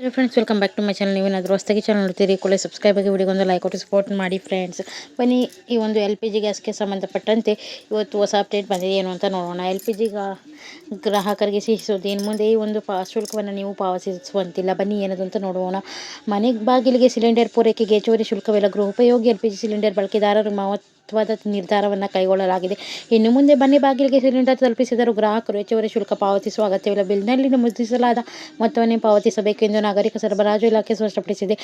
Hello friends welcome back to my channel ನೀವೇನಾದರೂ ಹೊಸದಾಗಿ channel ನೋಡ್ತೀರಿ ಕೂಡ ಸಬ್ಸ್ಕ್ರೈಬ್ ಆಗಿ ವಿಡಿಯೋಗೊಂದು ಲೈಕ್ ಕೊಟ್ಟು ಸಪೋರ್ಟ್ ಮಾಡಿ ಫ್ರೆಂಡ್ಸ್ ಬನ್ನಿ, ಈ ಒಂದು ಎಲ್ ಪಿ ಜಿ ಗ್ಯಾಸ್ಗೆ ಸಂಬಂಧಪಟ್ಟಂತೆ ಇವತ್ತು ಹೊಸ ಅಪ್ಡೇಟ್ ಬಂದಿದೆ. ಏನು ಅಂತ ನೋಡೋಣ. ಎಲ್ ಪಿ ಜಿ ಗ್ರಾಹಕರಿಗೆ ಸಿಹಿ ಸುದ್ದಿ ಇನ್ನು ಮುಂದೆ ಈ ಒಂದು ಪಾ, ಶುಲ್ಕವನ್ನು ನೀವು ಪಾವತಿಸುವಂತಿಲ್ಲ. ಬನ್ನಿ, ಏನದು ಅಂತ ನೋಡೋಣ. ಮನೆ ಬಾಗಿಲಿಗೆ ಸಿಲಿಂಡರ್ ಪೂರೈಕೆಗೆ ಹೆಚ್ಚುವರಿ ಶುಲ್ಕವಿಲ್ಲ ಗೃಹೋಪಯೋಗಿ ಎಲ್ ಪಿ ಜಿ ಸಿಲಿಂಡರ್ ಬಳಕೆದಾರರು ಮಹತ್ವದ ನಿರ್ಧಾರವನ್ನು ಕೈಗೊಳ್ಳಲಾಗಿದೆ. ಇನ್ನು ಮುಂದೆ ಬನ್ನಿ, ಬಾಗಿಲಿಗೆ ಸಿಲಿಂಡರ್ ತಲುಪಿಸಿದರೂ ಗ್ರಾಹಕರು ಹೆಚ್ಚುವರಿ ಶುಲ್ಕ ಪಾವತಿಸುವ ಅಗತ್ಯವಿಲ್ಲ. ಬಿಲ್ನಲ್ಲಿ ನಮೂದಿಸಲಾದ ಮೊತ್ತವನ್ನೇ ಪಾವತಿಸಬೇಕು ಎಂದು ನಾಗರಿಕ ಸರಬರಾಜು ಇಲಾಖೆ ಸ್ಪಷ್ಟಪಡಿಸಿದೆ.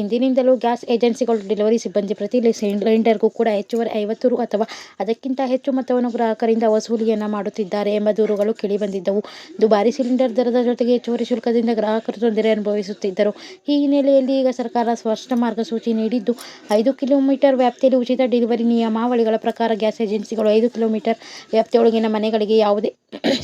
ಇಂದಿನಿಂದಲೂ ಗ್ಯಾಸ್ ಏಜೆನ್ಸಿಗಳು, ಡೆಲಿವರಿ ಸಿಬ್ಬಂದಿ ಪ್ರತಿ ಸಿಲಿಂಡರ್ಗೂ ಕೂಡ ಹೆಚ್ಚುವರಿ ಐವತ್ತು ರು ಅಥವಾ ಅದಕ್ಕಿಂತ ಹೆಚ್ಚು ಮೊತ್ತವನ್ನು ಗ್ರಾಹಕರಿಂದ ವಸೂಲಿಯನ್ನು ಮಾಡುತ್ತಿದ್ದಾರೆ ಎಂಬ ದೂರುಗಳು ಕೇಳಿಬಂದಿದ್ದವು. ದುಬಾರಿ ಸಿಲಿಂಡರ್ ದರದ ಜೊತೆಗೆ ಹೆಚ್ಚುವರಿ ಶುಲ್ಕದಿಂದ ಗ್ರಾಹಕರು ತೊಂದರೆ ಅನುಭವಿಸುತ್ತಿದ್ದರು. ಈ ಹಿನ್ನೆಲೆಯಲ್ಲಿ ಈಗ ಸರ್ಕಾರ ಸ್ಪಷ್ಟ ಮಾರ್ಗಸೂಚಿ ನೀಡಿದ್ದು, ಐದು ಕಿಲೋಮೀಟರ್ ವ್ಯಾಪ್ತಿಯಲ್ಲಿ ಉಚಿತ ಡೆಲಿವರಿ ನಿಯಮಾವಳಿಗಳ ಪ್ರಕಾರ ಗ್ಯಾಸ್ ಏಜೆನ್ಸಿಗಳು ಐದು ಕಿಲೋಮೀಟರ್ ವ್ಯಾಪ್ತಿಯೊಳಗಿನ ಮನೆಗಳಿಗೆ ಯಾವುದೇ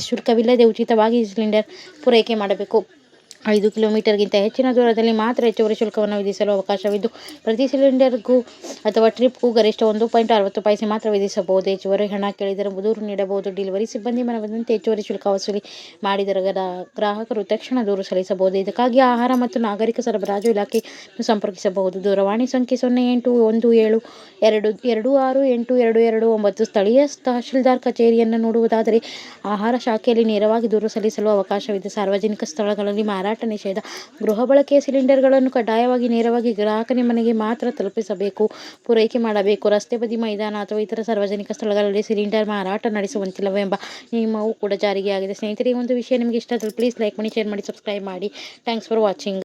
ಶುಲ್ಕವಿಲ್ಲದೆ ಉಚಿತವಾಗಿ ಸಿಲಿಂಡರ್ ಪೂರೈಕೆ ಮಾಡಬೇಕು. ಐದು ಕಿಲೋಮೀಟರ್ಗಿಂತ ಹೆಚ್ಚಿನ ದೂರದಲ್ಲಿ ಮಾತ್ರ ಹೆಚ್ಚುವರಿ ಶುಲ್ಕವನ್ನು ವಿಧಿಸಲು ಅವಕಾಶವಿದ್ದು, ಪ್ರತಿ ಸಿಲಿಂಡರ್ಗೂ ಅಥವಾ ಟ್ರಿಪ್ಗೂ ಗರಿಷ್ಠ ಒಂದು ಪಾಯಿಂಟ್ ಅರವತ್ತು ಪೈಸೆ ಮಾತ್ರ ವಿಧಿಸಬಹುದು. ಹೆಚ್ಚುವರಿ ಹಣ ಕೇಳಿದರೆ ದೂರು ನೀಡಬಹುದು. ಡೆಲಿವರಿ ಸಿಬ್ಬಂದಿ ಮನವಂತೆ ಹೆಚ್ಚುವರಿ ಶುಲ್ಕ ವಸೂಲಿ ಮಾಡಿದರೆ ಗ್ರಾ- ಗ್ರಾಹಕರು ತಕ್ಷಣ ದೂರು ಸಲ್ಲಿಸಬಹುದು. ಇದಕ್ಕಾಗಿ ಆಹಾರ ಮತ್ತು ನಾಗರಿಕ ಸರಬರಾಜು ಇಲಾಖೆಯನ್ನು ಸಂಪರ್ಕಿಸಬಹುದು. ದೂರವಾಣಿ ಸಂಖ್ಯೆ ಸೊನ್ನೆ ಎಂಟು ಒಂದು ಏಳು ಎರಡು ಎರಡು ಆರು ಎಂಟು ಎರಡು ಎರಡು ಒಂಬತ್ತು ಸ್ಥಳೀಯ ತಹಶೀಲ್ದಾರ್ ಕಚೇರಿಯನ್ನು ನೋಡುವುದಾದರೆ, ಆಹಾರ ಶಾಖೆಯಲ್ಲಿ ನೇರವಾಗಿ ದೂರು ಸಲ್ಲಿಸಲು ಅವಕಾಶವಿದೆ. ಸಾರ್ವಜನಿಕ ಸ್ಥಳಗಳಲ್ಲಿ ಮಾರಾಟ ನಿಷೇಧ. ಗೃಹ ಬಳಕೆಯ ಸಿಲಿಂಡರ್ಗಳನ್ನು ಕಡ್ಡಾಯವಾಗಿ ನೇರವಾಗಿ ಗ್ರಾಹಕನ ಮನೆಗೆ ಮಾತ್ರ ತಲುಪಿಸಬೇಕು, ಪೂರೈಕೆ ಮಾಡಬೇಕು. ರಸ್ತೆ ಬದಿ ಮೈದಾನ ಅಥವಾ ಇತರ ಸಾರ್ವಜನಿಕ ಸ್ಥಳಗಳಲ್ಲಿ ಸಿಲಿಂಡರ್ ಮಾರಾಟ ನಡೆಸುವಂತಿಲ್ಲವೆಂಬ ನಿಯಮವು ಕೂಡ ಜಾರಿಗೆ ಆಗಿದೆ ಸ್ನೇಹಿತರೆ ಒಂದು ವಿಷಯ ನಿಮಗೆ ಇಷ್ಟ ಆದರೆ ಪ್ಲೀಸ್ ಲೈಕ್ ಮಾಡಿ ಶೇರ್ ಮಾಡಿ ಸಬ್ಸ್ಕ್ರೈಬ್ ಮಾಡಿ. Thanks for watching